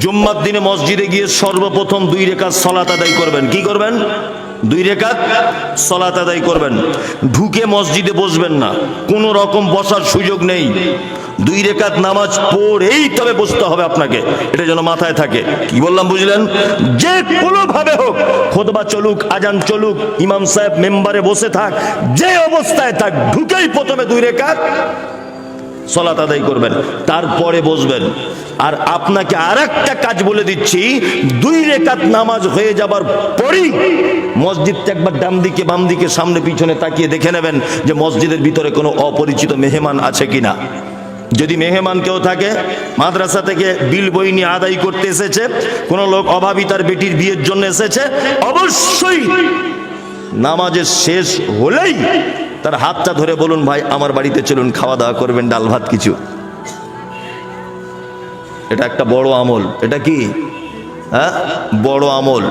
জুম্মার দিনে মসজিদে গিয়ে সর্বপ্রথম দুই রেখাত সলাত আদায় করবেন। কি করবেন? দুই রেখাত সলাত আদায় করবেন। ঢুকে মসজিদে বসবেন না। কোনো রকম বসার সুযোগ নেই। দুই রেখাত নামাজ পড়েই তবে বসতে হবে আপনাকে। এটা যেন মাথায় থাকে। কি বললাম, বুঝলেন? যে কোনো ভাবে হোক, খোদবা চলুক, আজান চলুক, ইমাম সাহেব মেম্বারে বসে থাক, যে অবস্থায় থাক, ঢুকেই প্রথমে দুই রেখাত সলাত আদায় করবেন, তারপরে বসবেন। আর আপনাকে আর একটা কাজ বলে দিচ্ছি, দুই রেখাত নামাজ হয়ে যাবার পরই মসজিদটা একবার ডান দিকে, বাম দিকে, সামনে, পিছনে তাকিয়ে দেখে নেবেন যে মসজিদের ভিতরে কোনো অপরিচিত মেহমান আছে কিনা। যদি মেহমান কেউ থাকে, মাদ্রাসা থেকে বিল বই নিয়ে আদায় করতে এসেছে, কোনো লোক অভাবী তার বেটির বিয়ের জন্য এসেছে, অবশ্যই নামাজের শেষ হলেই তার হাতটা ধরে বলুন, ভাই, আমার বাড়িতে চলুন, খাওয়া দাওয়া করবেন, ডাল ভাত কিছু। এটা একটা বড় আমল। এটা কি? হ্যাঁ? বড় আমল।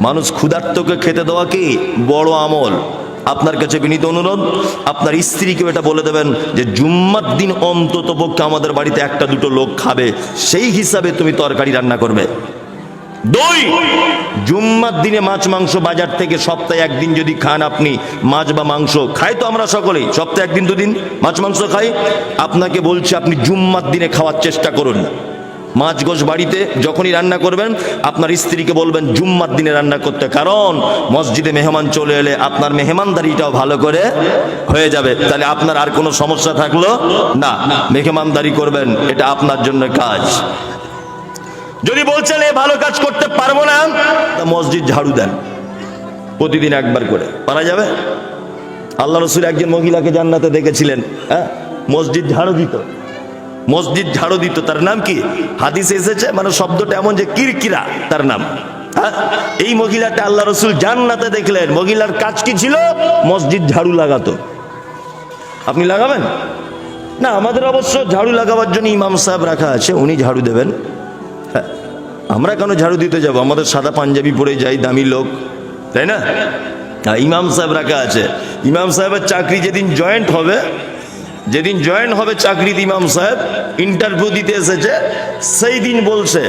মানুষ ক্ষুধার্তকে খেতে দেওয়া কি? বড় আমল। আপনার কাছে বিনীত অনুরোধ, আপনার স্ত্রীকে এটা বলে দেবেন যে, জুম্মার দিন অন্তত পক্ষে আমাদের বাড়িতে একটা দুটো লোক খাবে, সেই হিসাবে তুমি তরকারি রান্না করবে। দুই। জুম্মার দিনে মাছ, মাংস বাজার থেকে সপ্তাহে একদিন যদি খান আপনি, মাছ বা মাংস, খাই তো আমরা সকলেই। সপ্তাহে একদিন দুদিন মাছ, মাংস খাই। আপনাকে বলছি, আপনি জুম্মার দিনে খাওয়ার চেষ্টা করুন। মাছ গোশ বাড়িতে যখনই রান্না করবেন, আপনার স্ত্রীকে বলবেন, জুম্মার দিনে রান্না করতে। কারণ, মসজিদে মেহমান চলে এলে আপনার মেহমানদারিটাও ভালো করে হয়ে যাবে। তাহলে আপনার আর কোনো সমস্যা থাকল? না। মেহমানদারি করবেন, এটা আপনার জন্য কাজ। যদি বলছেন, এ ভালো কাজ করতে পারব না, তা মসজিদ ঝাড়ু দেন। প্রতিদিন একবার করে। পারা যাবে? আল্লাহ রসুল একজন মহিলাকে জান্নাতে দেখেছিলেন হ্যাঁ? মসজিদ ঝাড়ু দিত। মসজিদ ঝাড়ু দিত। তার নাম কি? হাদিসে এসেছে মানে শব্দটা এমন যে কিরকিরা, তার নাম। হ্যাঁ? এই মহিলাটা আল্লাহ রসুল জান্নাতে দেখলেন। মহিলার কাজ কি ছিল? মসজিদ ঝাড়ু লাগাতো। আপনি লাগাবেন? না, আমাদের অবশ্য ঝাড়ু লাগাবার জন্য ইমাম সাহেব রাখা আছে, উনি ঝাড়ু দেবেন। আমরা কেন ঝাড়ু দিতে যাব? আমাদের সাদা পাঞ্জাবি পরে যাই, দামি লোক। তাই না? ইমাম সাহেব রাখা আছে। ইমাম সাহেবের চাকরি যেদিন জয়েন্ট হবে, যেদিন জয়েন হবে চাকরিতে ইমাম সাহেব ইন্টারভিউ দিতে এসেছে, সেই দিন বলছে,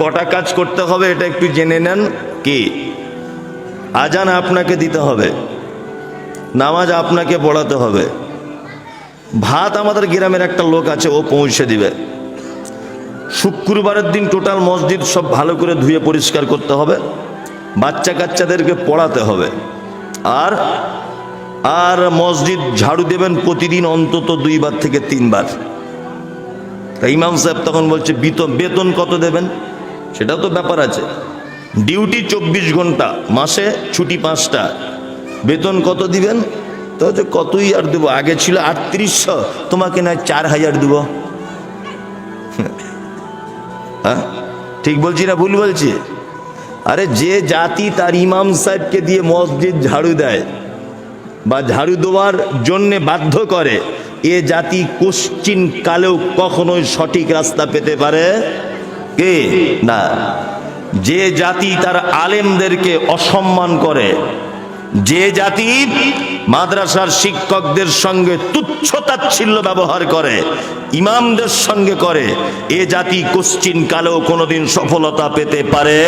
কটা কাজ করতে হবে এটা একটু জেনে নেন কি? আজান আপনাকে দিতে হবে, নামাজ আপনাকে পড়াতে হবে। ভাত আমাদের গ্রামের একটা লোক আছে, ও পৌঁছে দিবে। শুক্রবারের দিন টোটাল মসজিদ সব ভালো করে ধুয়ে পরিষ্কার করতে হবে। বাচ্চা কাচ্চাদেরকে পড়াতে হবে। আর আর মসজিদ ঝাড়ু দেবেন প্রতিদিন অন্তত দুইবার থেকে তিনবার। তা ইমাম সাহেব তখন বলছে, বেতন বেতন কত দেবেন? সেটা তো ব্যাপার আছে। ডিউটি চব্বিশ ঘণ্টা, মাসে ছুটি পাঁচটা। বেতন কত দিবেন? তো কতই আর দেবো? আগে ছিল আটত্রিশশো, তোমাকে না চার হাজার দেবো। হ্যাঁ? ঠিক বলছি না, ভুল বলছি? আরে যে জাতি তার ইমাম সাহেবকে দিয়ে মসজিদ ঝাড়ু দেয় বা ঝাড়ু দেওয়ার জন্যে বাধ্য করে, এ জাতি কোশ্চিন কালেও কখনোই সঠিক রাস্তা পেতে পারে? কে? না। যে জাতি তার আলেমদেরকে অসম্মান করে যে জাতি মাদ্রাসার শিক্ষকদের সঙ্গে তুচ্ছতাচ্ছিল্য ব্যবহার করে, ইমামদের সঙ্গে করে, এ জাতি কোশ্চিন কালেও কোনোদিন সফলতা পেতে পারে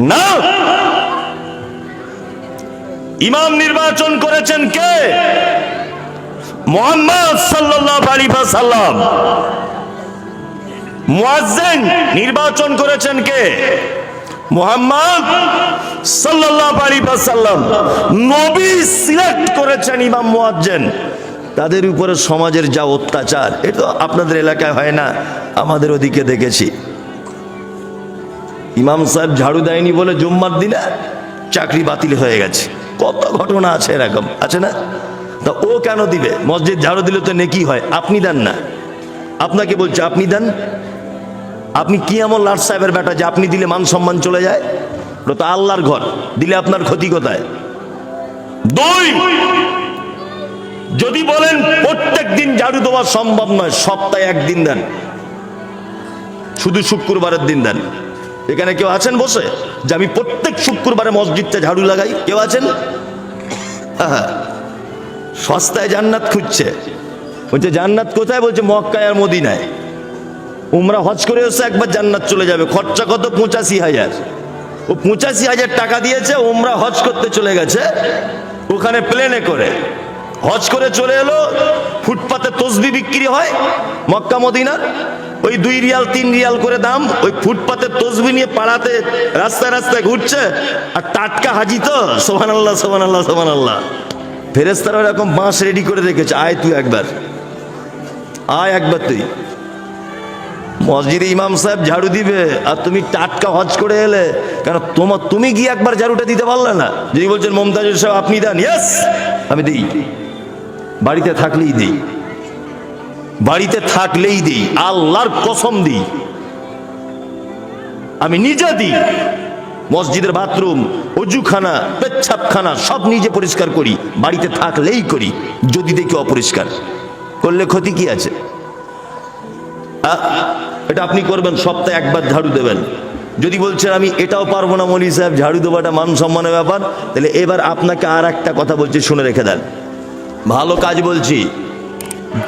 না। ইমাম নির্বাচন করেছেন কে? মোহাম্মদ সাল্লাম মুয়াজ্জিন নির্বাচন করেছেন কে? মোহাম্মদ সাল্লাল্লাহু আলাইহি সাল্লাম নবী সিলেক্ট করেছেন ইমাম মুয়াজ্জিন। তাদের উপরে সমাজের যা অত্যাচার এটা আপনাদের এলাকায় হয় না, আমাদের ওদিকে দেখেছি। ইমাম সাহেব ঝাড়ু দেয়নি বলে জুম্মার দিনে চাকরি বাতিল হয়ে গেছে। কত ঘটনা আছে এরকম, আছে না? তা ও কেন দিবে? মসজিদ ঝাড়ু দিলে তো নেকি হয়, আপনি দেন না। আপনাকে বলছে, আপনি দেন? আপনি কি এমন লাট সাহেবের বেটা যে আপনি দিলে মান সম্মান চলে যায়? ওটা তো আল্লাহর ঘর, দিলে আপনার ক্ষতি কোথায়? দুই, যদি বলেন প্রত্যেক দিন ঝাড়ু দেওয়া সম্ভব নয়, সপ্তাহে একদিন দেন। শুধু শুক্রবারের দিন দেন। এখানে কেউ আছেন বসে? যে আমি প্রত্যেক শুক্রবারে মসজিদটা ঝাড়ু লাগাই, কেউ আছেন? হ্যাঁ। সস্তায় জান্নাত খুঁজছে। বলছে, জান্নাত কোথায়? বলছে, মক্কায় আর মদিনায়। উমরা হজ করে এসে একবার জান্নাত চলে যাবে। খরচা কত? পঁচাশি হাজার। ও পঁচাশি হাজার টাকা দিয়েছে, উমরা হজ করতে চলে গেছে, ওখানে প্লেনে করে। হজ করে চলে এলো, ফুটপাতে তসবি বিক্রি হয়, মক্কা, মদিনার। ওই দুই রিয়াল, তিন রিয়াল করে দাম, ওই ফুটপাতে তসবি নিয়ে পাড়াতে রাস্তায় রাস্তায় ঘুরছে, আর টাটকা হাজি তো সোহান আল্লাহ সোহান আল্লাহ সোহান আল্লাহ ফেরেস্তারা এরকম বাঁশ রেডি করে রেখেছে, আয় তুই একবার। আয় একবার তুই। মসজিদে ইমাম সাহেব ঝাড়ু দিবে, আর তুমি টাটকা হজ করে এলে, কেন তোমার তুমি কি একবার ঝাড়ুটা দিতে পারলে না? যদি বলছেন, মমতাজুর সাহেব, আপনি দেন। ইয়েস, আমি দিই। বাড়িতে থাকলেই দিই। বাড়িতে থাকলেই দিই। আল্লাহর কসম দিই। আমি নিজে দিই। মসজিদের বাথরুম, অজুখানা, পেচ্ছাপখানা, সব নিজে পরিষ্কার করি। বাড়িতে থাকলেই করি, যদি দেখি অপরিষ্কার। করলে ক্ষতি কি আছে? এটা আপনি করবেন, সপ্তাহে একবার ঝাড়ু দেবেন। যদি বলছেন, আমি এটাও পারব না মলি সাহেব, ঝাড়ু দেওয়াটা মান সম্মানের ব্যাপার, তাহলে এবার আপনাকে আর একটা কথা বলছি, শুনে রেখে দেন। ভালো কাজ বলছি।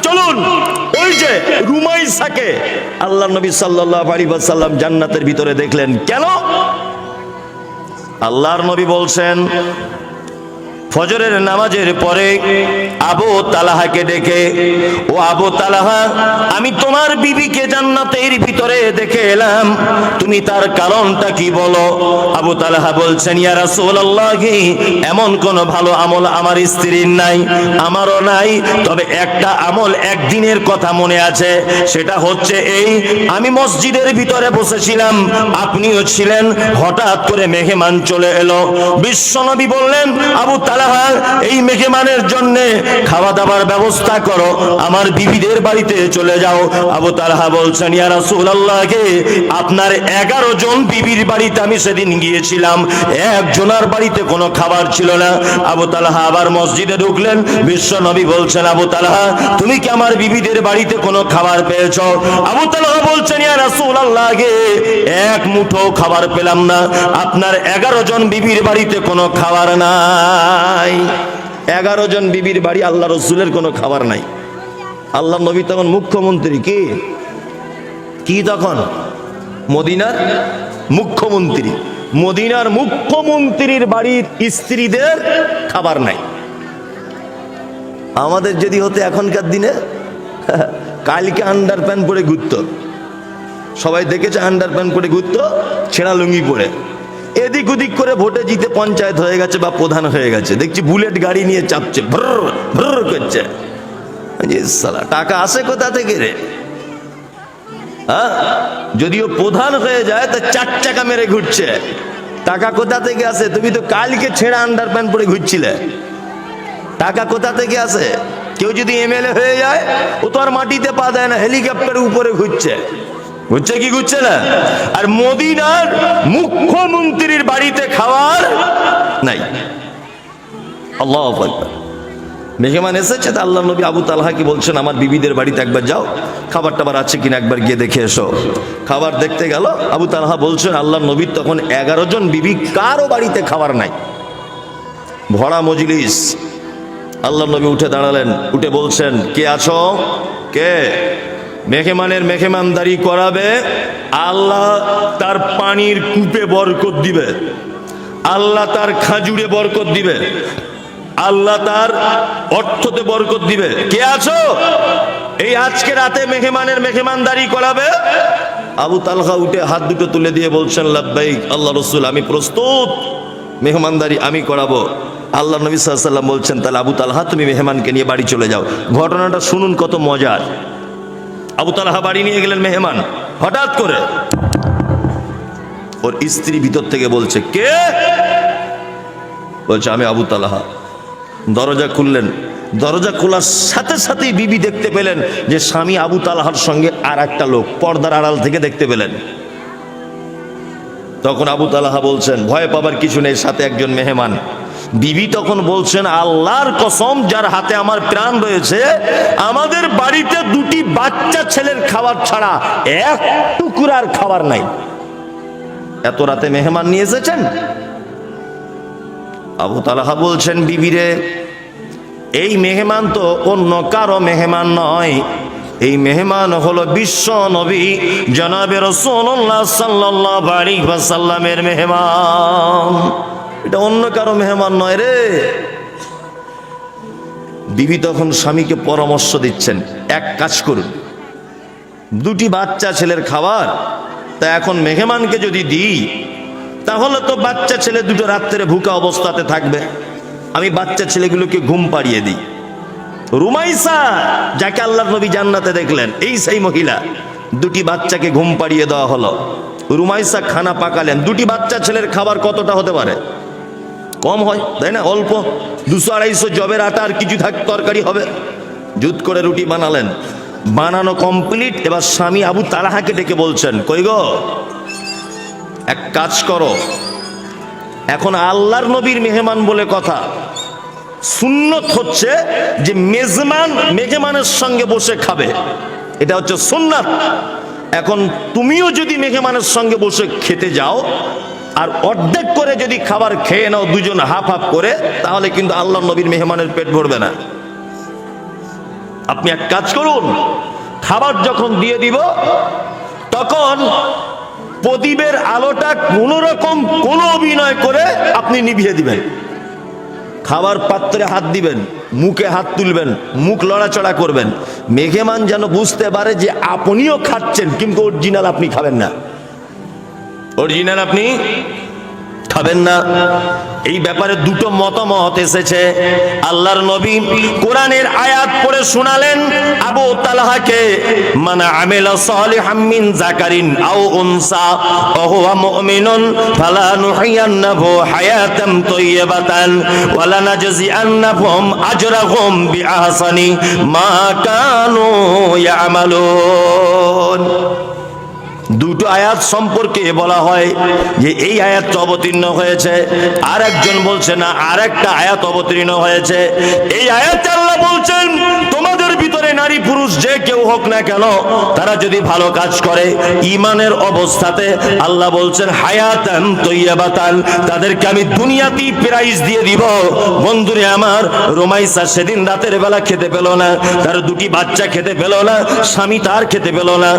চলুন, ওই যে রুমাইসাকে আল্লাহ নবী সাল্লাল্লাহু আলাইহি ওয়াসাল্লাম জান্নাতের ভিতরে দেখলেন। কেন? আল্লাহর নবী বলছেন ফজরের নামাজের পরে আবু তালাহাকে ডেকে, ও আবু তালাহা, আমি তোমার বিবিকে জান্নাতের ভিতরে দেখে এলাম। তুমি তার কারণটা কি বলো? আবু তালাহা বলছেন, ইয়া রাসূলুল্লাহি, এমন কোন ভালো আমল আমার স্ত্রীর নাই, আমারও নাই। তবে একটা আমল একদিনের কথা মনে আছে, সেটা হচ্ছে এই, আমি মসজিদের ভিতরে বসেছিলাম, আপনিও ছিলেন, হঠাৎ করে মেহমান চলে এলো। বিশ্বনবী বললেন, আবু তালাহা এই মেহমানের জন্য খাওয়া দাওয়ার ব্যবস্থা করো। আমার বিবিদের বাড়িতে চলে যাও। আবু তালাহা বলছেন, ইয়া রাসূলুল্লাহকে, আপনার এগারো জন বিবির বাড়িতে আমি সেদিন গিয়েছিলাম। একজনের বাড়িতে কোনো খাবার ছিল না। আবু তালাহা আবার মসজিদে ঢুকলেন। বিশ্ব নবী বলছেন, আবু তালাহা, তুমি কি আমার বিবিদের বাড়িতে কোনো খাবার পেয়েছ? আবু তালাহা বলছেন, ইয়া রাসূলুল্লাহকে, এক মুঠো খাবার পেলাম না। আপনার এগারো জন বিবির বাড়িতে কোনো খাবার নাই। এগারো জন বিবির বাড়ি আল্লাহ রসুলের কোনো খাবার নাই। আল্লাহ নবী তখন মুখ্যমন্ত্রী কি? কি তখন? মদিনার মুখ্যমন্ত্রী। মদিনার মুখ্যমন্ত্রীর বাড়ির স্ত্রীদের খাবার নাই। আমাদের যদি হতো এখনকার দিনে, কালকে আন্ডার প্যান্ট পরে ঘুরতো। সবাই দেখেছে আন্ডার প্যান্ট পরে ঘুরত, ছেঁড়া লুঙ্গি পরে। এদিক ওদিক করে ভোটে জিতে পঞ্চায়েত হয়ে গেছে বা প্রধান হয়ে গেছে। দেখছি বুলেট গাড়ি নিয়ে চাপছে ভ্র ভ্র করছে। টাকা আসে কোথা থেকে রে? হ্যাঁ? যদিও প্রধান হয়ে যায়, তা চার চাকা মেরে ঘুরছে। টাকা কোথা থেকে আসে? তুমি তো কালকে ছেঁড়া আন্ডার প্যান্ট পরে ঘুরছিলে। টাকা কোথা থেকে আসে? কেউ যদি এমএলএ হয়ে যায়, ও তো আর মাটিতে পা দেয় না হেলিকপ্টার উপরে ঘুরছে। ঘুরছে কি ঘুরছে না? আর মদিনার মুখ্যমন্ত্রীর বাড়িতে খাওয়ার নাই। আল্লাহ মেহমান এসেছে তা আল্লাহ নবী আবু তালহাকে বলছেন, আমার বিবিদের বাড়িতে একবার যাও, খাবার টাবার আছে কিনা একবার গিয়ে দেখে এসো। খাবার দেখতে গেল, আবু তালহা বলছেন আল্লাহ নবীর তখন এগারো জন বিবি কারও বাড়িতে খাবার নাই। ভরা মজলিস। আল্লাহ নবী উঠে দাঁড়ালেন, উঠে বলছেন, কে আছো? কে? মেহমানের মেহমানদারি করাবে, আল্লাহ তার পানির কূপে বরকত দিবে। আল্লাহ তার খাজুরে বরকত দিবে। আল্লাহ তার অর্থতে বরকত দিবে। কে আছো? এই আজকে রাতে মেহমানের মেহমানদারি করাবে? আবু তালহা উঠে হাত দুটো তুলে দিয়ে বলছেন, লাব্বাইক, আল্লাহ রসুল, আমি প্রস্তুত। মেহমানদারি আমি করাবো। আল্লাহ নবী সাল্লাম বলছেন, তাহলে আবু তালহা, তুমি মেহমানকে নিয়ে বাড়ি চলে যাও। ঘটনাটা শুনুন কত মজার। আবু তালাহা বাড়ি নিয়ে গেলেন মেহমান, হঠাৎ করে। ওর স্ত্রী ভিতর থেকে বলছে, কে? বলছে, আমি আবু তালাহা। দরজা খুললেন। দরজা খোলার সাথে সাথেই বিবি দেখতে পেলেন যে স্বামী আবু তালাহার সঙ্গে আর একটা লোক পর্দার আড়াল থেকে দেখতে পেলেন। তখন আবু তালাহা বলছেন, ভয় পাবার কিছু নেই, সাথে একজন মেহমান। বিবি তখন বলছেন, আল্লাহর কসম, যার হাতে আমার প্রাণ রয়েছে, আমাদের বাড়িতে দুটি বাচ্চা ছেলের খাবার ছাড়া এক টুকুরার খাবার নাই। এত রাতে মেহমান নিয়ে এসেছেন? আবু তালাহা বলছেন বিবিরে এই মেহমান তো অন্য কারও মেহমান নয়। এই মেহমান হলো বিশ্ব নবী, জনাবে রসুল্লাহ সাল্লাহ আলী সাল্লামের মেহমান। এটা অন্য কারও মেহমান নয় রে। বিবি তখন স্বামীকে পরামর্শ দিচ্ছেন, এক কাজ করুন। দুটি বাচ্চা ছেলের খাবার, তা এখন মেহমানকে যদি দিই, তাহলে তো বাচ্চা ছেলে দুটো রাত্রে ভুকা অবস্থাতে থাকবে। আমি বাচ্চা ছেলেগুলোকে ঘুম পাড়িয়ে দিই। রুমাইসা, যাকে আল্লাহ নবী জান্নাতে দেখলেন, এই সেই মহিলা, দুটি বাচ্চাকে ঘুম পাড়িয়ে দেওয়া হলো। রুমাইসা খানা পাকালেন, দুটি বাচ্চা ছেলের খাবার কতটা হতে পারে? কম হয়, তাই না? অল্প। দুশো আড়াইশো জবের আটা আর কিছু থাক, তরকারি হবে। জুত করে রুটি বানালেন। বানানো কমপ্লিট এবার স্বামী আবু তালাহাকে ডেকে বলছেন, কই গো? এক কাজ করো। এখন আল্লাহর নবীর মেহমান বলে কথা। সুন্নত হচ্ছে যে মেজমান মেহমানের সঙ্গে বসে খাবে। এটা হচ্ছে সুন্নাত। এখন তুমিও যদি মেহমানের সঙ্গে বসে খেতে যাও আর অর্ধেক করে যদি খাবার খেয়ে নাও দুজন হাফ হাফ করে, তাহলে কিন্তু আল্লাহ নবীর মেহমানের পেট ভরবে না। আপনি এক কাজ করুন, খাবার যখন দিয়ে দিব, তখন প্রদীপের আলোটা কোনো রকম কোনো অভিনয় করে আপনি নিভিয়ে দিবেন। খাবার পাত্রে হাত দিবেন, মুখে হাত তুলবেন, মুখ লড়াচড়া করবেন। মেঘেমান যেন বুঝতে পারে যে আপনিও খাচ্ছেন, কিন্তু অরিজিনাল আপনি খাবেন না। অরিজিনাল আপনি? খাবেন না। এই ব্যাপারে দুটো মতামত এসেছে। আল্লাহর নবী কোরআনের আয়াত পড়ে শোনালেন, আবু তালহাকে মানে আমেলা সালিহাম মিন জাকারিন আও উনসা ওয়া হুয়া মুমিনুন, ফালা নুহিয়ান্নাহু হায়াতাম তাইয়্যিবাতান ওয়া লানাজজিআন্নাহুম আজরাহুম বিআহসানি মা কানু ইয়ামালুন। দুটো আয়াত সম্পর্কে বলা হয় যে এই আয়াতটা অবতীর্ণ হয়েছে। আর একজন বলছে, না আর একটা আয়াত অবতীর্ণ হয়েছে। এই আয়াত আল্লাহ বলছেন, তোমাদের ভিতরে নারী পুরুষ যে কেউ হোক না কেন, তারা যদি ভালো কাজ করে ইমানের অবস্থাতে আল্লাহ বলছেন, হায়াতান তৈয়াবাতান, তাদেরকে আমি দুনিয়াতেই প্রাইজ দিয়ে দিব। বন্ধুরে আমার, রোমাইসা সেদিন রাতের বেলা খেতে পেল না, তার দুটি বাচ্চা খেতে পেল না, স্বামী তার খেতে পেল না।